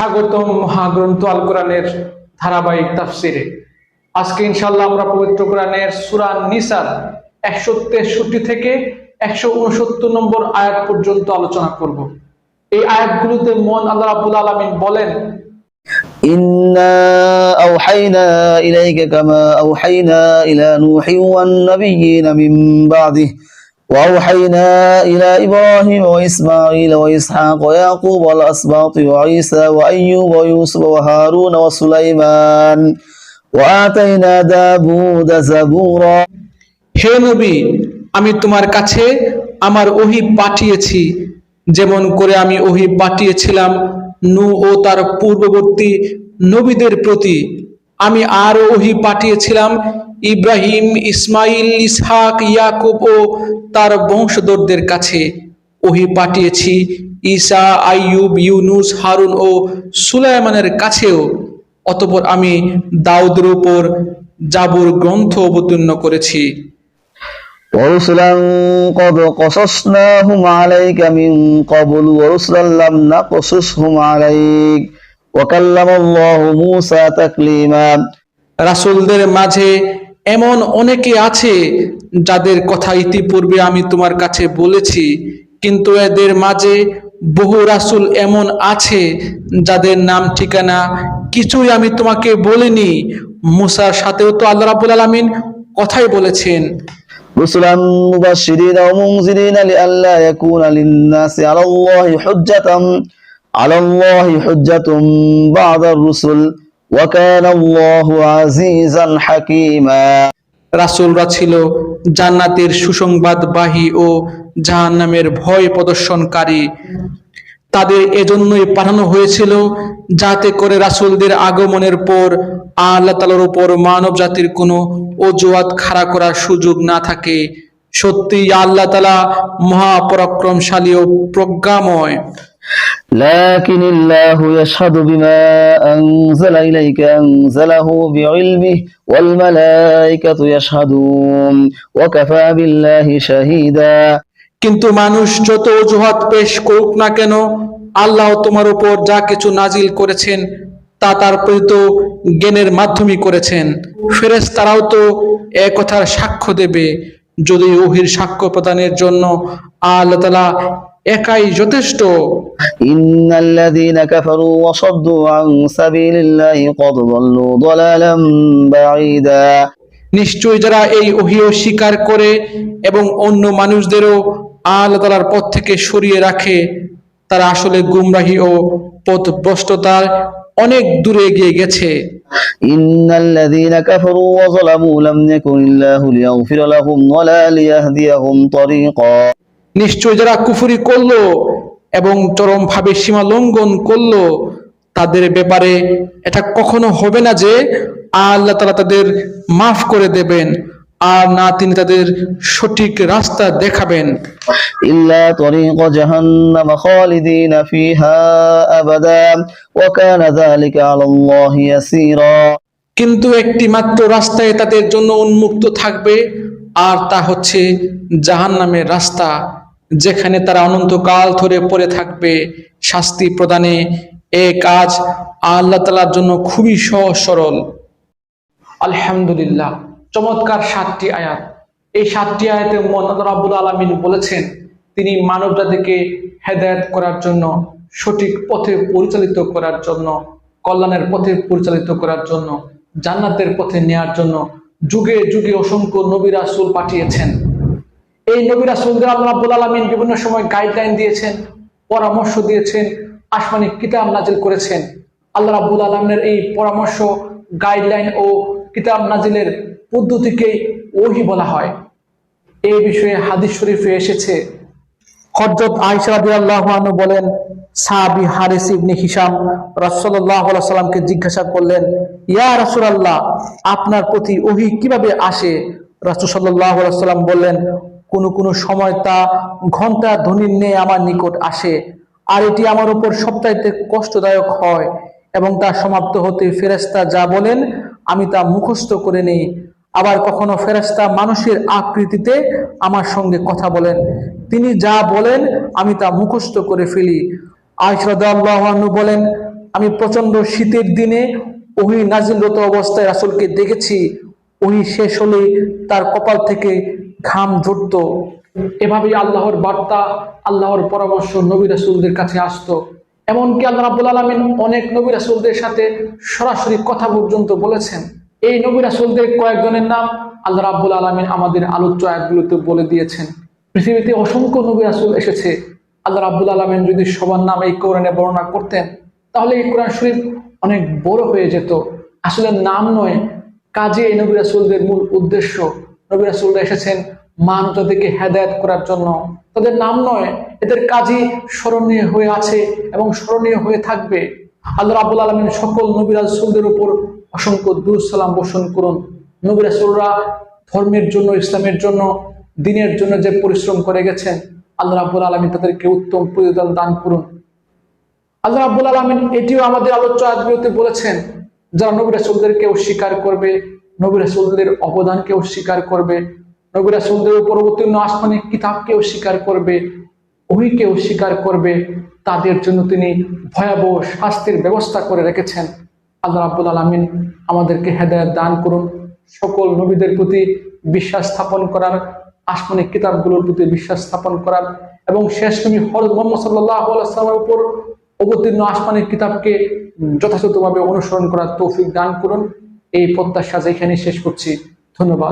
স্বাগতম মহাগ্রন্থ আল কোরআনের ধারাবাহিক তাফসিরে আজকে ইনশাল্লাহ আমরা পবিত্র কোরআনের সুরা নিসার একশো তেষট্টি থেকে একশো উনসত্তর নম্বর আয়াত পর্যন্ত আলোচনা করব এই আয়াতগুলোতে মন আল্লাহ রাবুল আলমিন বলেন إنا أوحينا إليك كما أوحينا إلى نوح والنبيين من بعده وأوحينا إلى إبراهيم وإسماعيل وإسحاق ويعقوب والأسباط وعيسى وأيوب ويوسف وهارون وسليمان وآتينا داود زبورا হে নবী আমি তোমার কাছে আমার ওহি পাঠিয়েছি যেমন করে আমি ওহি পাঠিয়েছিলাম নু ও তার পূর্ববর্তী নবীদের প্রতি আমি আরও ওহি পাঠিয়েছিলাম ইব্রাহিম ইসমাইল ইসহাক ইয়াকুব ও তার বংশধরদের কাছে ওহি পাঠিয়েছি ঈসা আইয়ুব ইউনুস হারুন ও সুলাইমানের কাছেও অতপর আমি দাউদের উপর জাবুর গ্রন্থ অবতীর্ণ করেছি ورسلا قد قصصناهم عليك من قبل ورسلا لم نقصصهم عليك وكلم الله موسى تكليما রাসূলদের মাঝে এমন অনেকে আছে যাদের কথা ইতিপূর্বে আমি তোমার কাছে বলেছি কিন্তু এদের মাঝে বহু রাসূল এমন আছে যাদের নাম ঠিকানা কিছুই আমি তোমাকে বলিনি মুসার সাথেও তো আল্লাহ রাব্বুল আলামিন কথাই বলেছেন رسلا مبشرين ومنذرين لئلا يكون للناس على الله حجة على الله حجة بعد الرسل রাসুলরা ছিল জান্নাতের সুসংবাদ বাহী ও জাহান্নামের ভয় প্রদর্শনকারী। তাদের এজন্যই পাঠানো হয়েছিল যাতে করে রাসুলদের আগমনের পর আল্লাহ তালার উপর মানব জাতির কোনো অজুয়াত খাড়া করার সুযোগ না থাকে। সত্যি আল্লাহ তালা মহাপরাক্রমশালী ও প্রজ্ঞাময়। لكن الله يشهد بما أنزل إليك أنزله بعلمه والملائكة يشهدون وكفى بالله شهيدا কিন্তু মানুষ যত অজুহাত পেশ করুক না কেন আল্লাহ তোমার উপর যা কিছু নাজিল করেছেন তা তার প্রতি জ্ঞানের মাধ্যমে করেছেন ফেরেস তারাও তো এ কথার সাক্ষ্য দেবে যদি ওহির সাক্ষ্য প্রদানের জন্য আল্লাহ তালা একাই যথেষ্ট। ইন্নাল্লাযীনা কাফারু ওয়া সাদ্দু আন সাবিলিল্লাহি ক্বাদ দাল্লু দালালাম বাঈদা। নিশ্চয় যারা এই ওহিও স্বীকার করে এবং অন্য মানুষদেরও আল তালার পথ থেকে সরিয়ে রাখে তারা আসলে গুমরাহি ও পথভ্রষ্টতার অনেক দূরে এগিয়ে গেছে। ইন্নাল্লাযীনা কাফারু ওয়া যালামু লাম ইয়াকুনিল্লাহু লিয়াগফিরা লাহুম ওয়া লা লিয়াহদিয়াহুম তারিকা। নিশ্চয় যারা কুফুরি করল এবং চরমভাবে সীমা লঙ্ঘন করল তাদের ব্যাপারে এটা কখনো হবে না যে আল্লাহ তালা তাদের মাফ করে দেবেন আর না তিনি তাদের সঠিক রাস্তা দেখাবেন। ইল্লা তরিক জাহান্নাম খালিদিন ফিহা আবাদা ওয়া কানা যালিকা ইয়াসীরা। কিন্তু একটি মাত্র রাস্তায় তাদের জন্য উন্মুক্ত থাকবে আর তা হচ্ছে জাহান নামের রাস্তা, যেখানে তারা অনন্তকাল ধরে পড়ে থাকবে, শাস্তি প্রদানে এ কাজ আল্লাহ তালার জন্য খুবই সহজ সরল। আলহামদুলিল্লাহ, চমৎকার সাতটি আয়াত। এই সাতটি আয়াতে মোহাম্মদ রাব্বুল আলমিন বলেছেন, তিনি মানব জাতিকে হেদায়ত করার জন্য, সঠিক পথে পরিচালিত করার জন্য, কল্যাণের পথে পরিচালিত করার জন্য, জান্নাতের পথে নেয়ার জন্য যুগে যুগে অসংখ্য নবী রাসূল পাঠিয়েছেন। এই নবী রাসূলদের আল্লাহ রাব্বুল আলামিন বিভিন্ন সময় গাইডলাইন দিয়েছেন, পরামর্শ দিয়েছেন, আসমানি কিতাব নাজিল করেছেন। আল্লাহ রাব্বুল আলামিনের এই পরামর্শ গাইডলাইন ও কিতাব নাজিলের পদ্ধতিকেই ওহি বলা হয়। এই বিষয়ে হাদিস শরীফে এসেছে। আয়েশা রাদিয়াল্লাহু বলেন সাহাবী হারিস ইবনে রাসূলুল্লাহ সাল্লাল্লাহু সাল্লামকে জিজ্ঞাসা করলেন, ইয়া রাসূলুল্লাহ, আপনার প্রতি ওহি কীভাবে আসে? রাসূল আলাইহি সাল্লাম বললেন, কোনো কোনো সময় তা ঘণ্টা ধ্বনির নিয়ে আমার নিকট আসে, আর এটি আমার উপর সবচাইতে কষ্টদায়ক হয় এবং তা সমাপ্ত হতে ফেরেশতা যা বলেন, আমি তা মুখস্থ করে নেই। আবার কখনো ফেরেশতা মানুষের আকৃতিতে আমার সঙ্গে কথা বলেন। তিনি যা বলেন, আমি তা মুখস্থ করে ফেলি। আনহু বলেন, আমি প্রচণ্ড শীতের দিনে ওহি নাজিলরত অবস্থায় রাসূলকে দেখেছি। ওহি শেষ হলে তার কপাল থেকে ঘাম ঝরত। এভাবেই আল্লাহর বার্তা, আল্লাহর পরামর্শ নবী রাসুলদের কাছে আসতো। এমনকি আল্লাহ রাব্বুল আলামিন অনেক নবী রাসুলদের সাথে সরাসরি কথা পর্যন্ত বলেছেন। এই নবী রাসূলদের কয়েকজনের নাম আল্লাহ রাব্বুল আলামিন আমাদের আলোচ্য আয়াতগুলোতে বলে দিয়েছেন। পৃথিবীতে অসংখ্য নবী রাসুল এসেছে। আল্লাহ রাব্বুল আলামিন যদি সবার নাম এই কোরআনে বর্ণনা করতেন, তাহলে এই কোরআন শরীফ অনেক বড় হয়ে যেত। আসলে নাম নয়, কাজে এই নবী রাসূলদের মূল উদ্দেশ্য। নবী রাসূলরা এসেছেন মানবতাদেরকে হেদায়েত করার জন্য। তাদের নাম নয়, এদের কাজই স্মরণীয় হয়ে আছে এবং স্মরণীয় হয়ে থাকবে। আল্লাহ রাবুল আলমিন সকল নবী রাসূলদের উপর অসংখ্য দুরসালাম বর্ষণ করুন। নবী রাসূলরা ধর্মের জন্য, ইসলামের জন্য, দিনের জন্য যে পরিশ্রম করে গেছেন আল্লাহ রাবুল আলমিন তাদেরকে উত্তম প্রতিদান দান করুন। আল্লাহ রাব্বুল আলমিন এটিও আমাদের আলোচ্য আয়াতগুলোতে বলেছেন, যারা নবী রাসূলদেরকে অস্বীকার করবে, নবী রাসূলদের অবদানকে অস্বীকার করবে, নবী রাসূলদের উপর অবতীর্ণ আসমানি কিতাবকে অস্বীকার করবে ওহিকে অস্বীকার করবে, তাদের জন্য তিনি ভয়াবহ শাস্তির ব্যবস্থা করে রেখেছেন। আল্লাহ রাব্বুল আলমিন আমাদেরকে হেদায়ত দান করুন। সকল নবীদের প্রতি বিশ্বাস স্থাপন করার আসমানি কিতাবগুলোর প্রতি বিশ্বাস স্থাপন করার এবং শেষ নবী হরত মোহাম্মদ সাল্লাহ সাল্লামের উপর অবতীর্ণ আসমানের কিতাবকে যথাযথভাবে অনুসরণ করার তৌফিক দান করুন। এই প্রত্যাশা যেখানে শেষ করছি। ধন্যবাদ।